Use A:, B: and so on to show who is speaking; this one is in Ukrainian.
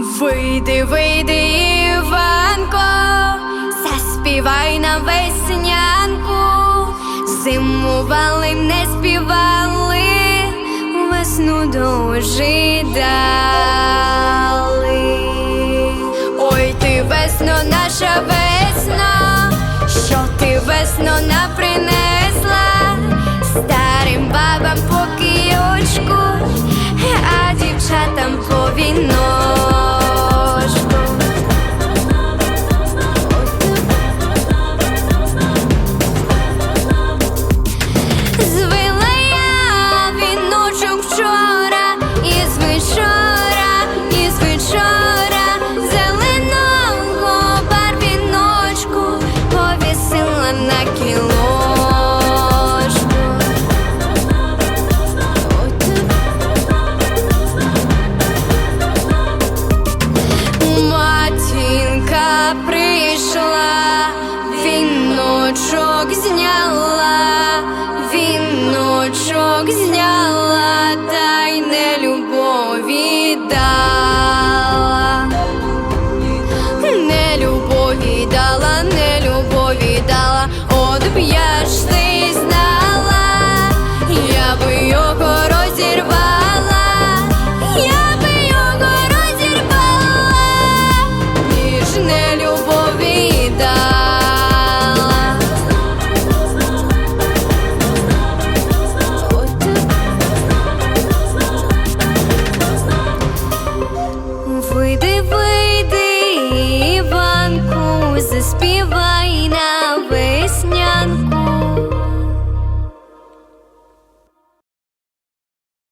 A: Вийди, вийди, Іванко, заспівай на веснянку, зимували, не співали, весну дожидали. Ой, ти весно, наша весна, б я ж ти знала, я би його розірвала, я би його розірвала, ніж не любові дала. Вийди, вийди, Іванку, заспівай.